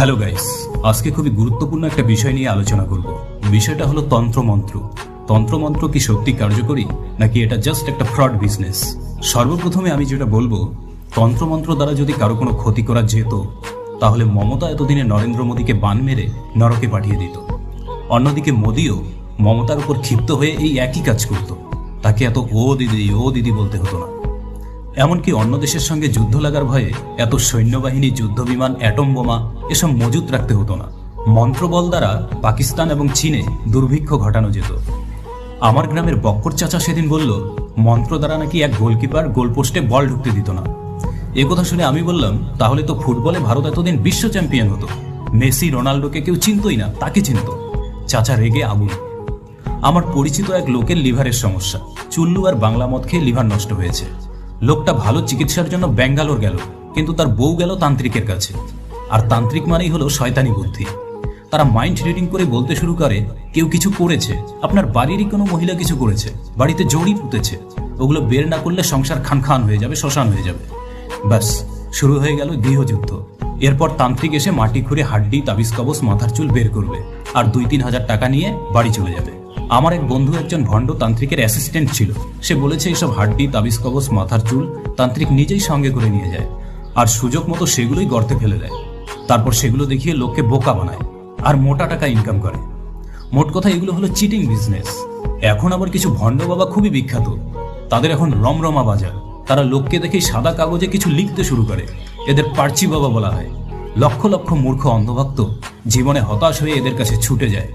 Hello guys আজকে খুবই গুরুত্বপূর্ণ একটা বিষয় নিয়ে আলোচনা করব। বিষয়টা হলো তন্ত্রমন্ত্র। তন্ত্রমন্ত্র কি সত্যি কার্যকরী, নাকি এটা জাস্ট একটা ফ্রড বিজনেস সর্বপ্রথমে আমি যেটা বলব, তন্ত্রমন্ত্র দ্বারা যদি কারও কোনো ক্ষতি করা যেত, তাহলে মমতা এতদিনে নরেন্দ্র মোদীকে বান মেরে নরকে পাঠিয়ে দিত। অন্যদিকে মোদিও মমতার উপর ক্ষিপ্ত হয়ে এই একই কাজ করত। তাকে এত ও দিদি ও দিদি বলতে হতো না। এমনকি অন্য দেশের সঙ্গে যুদ্ধ লাগার ভয়ে এত সৈন্যবাহিনী যুদ্ধবিমান অ্যাটম বোমা এসব মজুত রাখতে হতো না। মন্ত্রবল দ্বারা পাকিস্তান এবং চীনে দুর্ভিক্ষ ঘটানো যেত। আমার গ্রামের বক্কর চাচা সেদিন বলল, মন্ত্র দ্বারা নাকি এক গোলকিপার গোলপোস্টে বল ঢুকতে দিত না। এ কথা শুনে আমি বললাম, তাহলে তো ফুটবলে ভারত এতদিন বিশ্ব চ্যাম্পিয়ন হতো। মেসি রোনাল্ডোকে কেউ চিনতই না, তাকে চিনত। চাচা রেগে আগুন। আমার পরিচিত এক লোকের লিভারের সমস্যা। চুল্লু আর বাংলা মদ খেয়ে লিভার নষ্ট হয়েছে। লোকটা ভালো চিকিৎসার জন্য ব্যাঙ্গালোর গেল, কিন্তু তার বউ গেল তান্ত্রিকের কাছে। আর তান্ত্রিক মানেই হলো শয়তানি বুদ্ধি। তারা মাইন্ড রিডিং করে বলতে শুরু করে, কেউ কিছু করেছে। আপনার বাড়িরই কোনো মহিলা কিছু করেছে। বাড়িতে জড়ি পুঁতেছে। ওগুলো বের না করলে সংসার খান খান হয়ে যাবে, শ্মশান হয়ে যাবে। ব্যাস, শুরু হয়ে গেল গৃহযুদ্ধ। এরপর তান্ত্রিক এসে মাটি খুঁড়ে হাড্ডি, তাবিজ কবচ মাথার চুল বের করবে। আর দুই তিন হাজার টাকা নিয়ে বাড়ি চলে যাবে। আমার এক বন্ধু একজন ভণ্ড তান্ত্রিকের অ্যাসিস্ট্যান্ট ছিল। সে বলেছে, এসব হাড্ডি, তাবিজ কবচ মাথার চুল তান্ত্রিক নিজেই সঙ্গে করে নিয়ে যায় আর সুযোগ মতো সেগুলোই গর্তে ফেলে দেয়। তারপর সেগুলো দেখিয়ে লোককে বোকা বানায় আর মোটা টাকা ইনকাম করে। মোট কথা, এগুলো হলো চিটিং বিজনেস এখন আবার কিছু ভণ্ড বাবা খুবই বিখ্যাত। তাদের এখন রমরমা বাজার। তারা লোককে দেখে সাদা কাগজে কিছু লিখতে শুরু করে। এদের পার্চি বাবা বলা হয়। লক্ষ লক্ষ মূর্খ অন্ধভক্ত জীবনে হতাশ হয়ে এদের কাছে ছুটে যায়।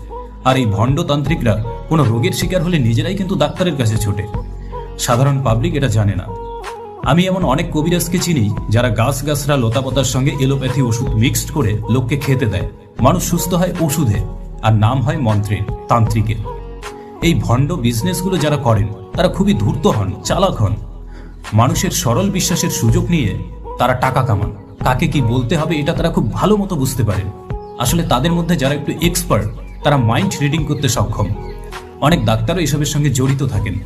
আর এই ভণ্ড তান্ত্রিকরা কোনো রোগের শিকার হলে নিজেরাই কিন্তু ডাক্তারের কাছে ছোটে। সাধারণ পাবলিক এটা জানে না। আমি এমন অনেক কবিরাজকে চিনি যারা গাছ গাছরা লতাপাতার সঙ্গে এলোপ্যাথি ওষুধ মিক্সড করে লোককে খেতে দেয়। মানুষ সুস্থ হয় ওষুধে, আর নাম হয় মন্ত্রের তান্ত্রিকের এই ভণ্ড বিজনেসগুলো যারা করেন, তারা খুবই ধূর্ত হন, চালাক হন। মানুষের সরল বিশ্বাসের সুযোগ নিয়ে তারা টাকা কামান। কাকে কি বলতে হবে এটা তারা খুব ভালো মতো বুঝতে পারেন। আসলে তাদের মধ্যে যারা একটু এক্সপার্ট তারা মাইন্ড রিডিং করতে সক্ষম। অনেক ডাক্তারও এসবের সঙ্গে জড়িত থাকেন।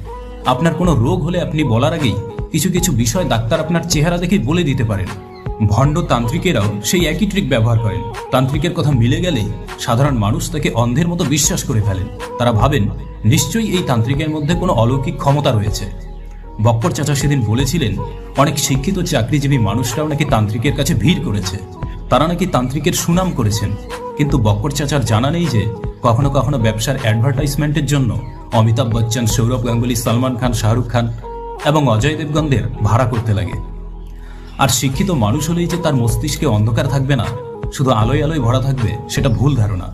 আপনার কোনো রোগ হলে আপনি বলার আগেই কিছু কিছু বিষয় ডাক্তার আপনার চেহারা দেখে বলে দিতে পারেন। ভণ্ড তান্ত্রিকেরাও সেই একই ট্রিক ব্যবহার করেন। তান্ত্রিকের কথা মিলে গেলেই সাধারণ মানুষ তাকে অন্ধের মতো বিশ্বাস করে ফেলেন। তারা ভাবেন, নিশ্চয়ই এই তান্ত্রিকের মধ্যে কোনো অলৌকিক ক্ষমতা রয়েছে। বক্কর চাচা সেদিন বলেছিলেন, অনেক শিক্ষিত চাকরিজীবী মানুষরাও নাকি তান্ত্রিকের কাছে ভিড় করেছে। তারা নাকি তান্ত্রিকের সুনাম করেছেন। কিন্তু বক্কর চাচার জানা নেই যে কখনো কখনো ব্যবসার অ্যাডভার্টাইজমেন্টের জন্য অমিতাভ বচ্চন, সৌরভ গাঙ্গুলি, সালমান খান, শাহরুখ খান এবং অজয় দেবগনদের ভাড়া করতে লাগে। আর শিক্ষিত মানুষ হলেই যে তার মস্তিষ্কে অন্ধকার থাকবে না, শুধু আলোয় আলোয় ভরা থাকবে, সেটা ভুল ধারণা।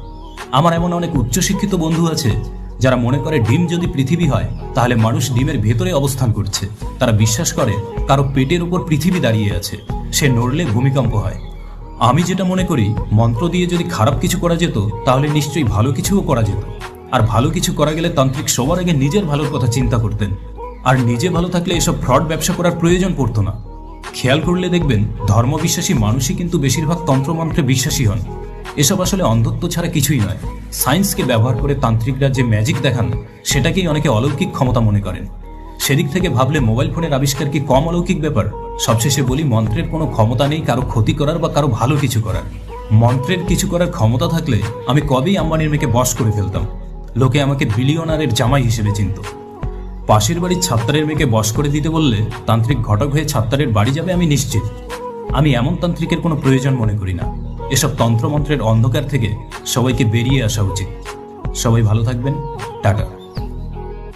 আমার এমন অনেক উচ্চশিক্ষিত বন্ধু আছে যারা মনে করে ডিম যদি পৃথিবী হয়, তাহলে মানুষ ডিমের ভেতরে অবস্থান করছে। তারা বিশ্বাস করে কারও পেটের উপর পৃথিবী দাঁড়িয়ে আছে, সে নড়লে ভূমিকম্প হয়। আমি যেটা মনে করি, মন্ত্র দিয়ে যদি খারাপ কিছু করা যেত, তাহলে নিশ্চয়ই ভালো কিছুও করা যেত। আর ভালো কিছু করা গেলে তান্ত্রিক সবার আগে নিজের ভালোর কথা চিন্তা করতেন। আর নিজে ভালো থাকলে এসব ফ্রড ব্যবসা করার প্রয়োজন পড়তো না। খেয়াল করলে দেখবেন, ধর্মবিশ্বাসী মানুষই কিন্তু বেশিরভাগ তন্ত্রমন্ত্রে বিশ্বাসী হন। এসব আসলে অন্ধত্ব ছাড়া কিছুই নয়। সায়েন্সকে ব্যবহার করে তান্ত্রিকরা যে ম্যাজিক দেখান, সেটাকেই অনেকে অলৌকিক ক্ষমতা মনে করেন। সেদিক থেকে ভাবলে মোবাইল ফোনের আবিষ্কার কি কম অলৌকিক ব্যাপার? সবশেষে বলি, মন্ত্রের কোনো ক্ষমতা নেই, কারও ক্ষতি করার বা কারও ভালো কিছু করার। মন্ত্রের কিছু করার ক্ষমতা থাকলে আমি কবেই আম্বানির মেয়েকে বশ করে ফেলতাম। লোকে আমাকে বিলিয়নারের জামাই হিসেবে চিনত। পাশের বাড়ির ছাত্তারের মেয়েকে বশ করে দিতে বললে তান্ত্রিক ঘটক হয়ে ছাত্তারের বাড়ি যাবে আমি নিশ্চিত। আমি এমন তান্ত্রিকের কোনো প্রয়োজন মনে করি না। এসব তন্ত্রমন্ত্রের অন্ধকার থেকে সবাইকে বেরিয়ে আসা উচিত। সবাই ভালো থাকবেন। টাটা।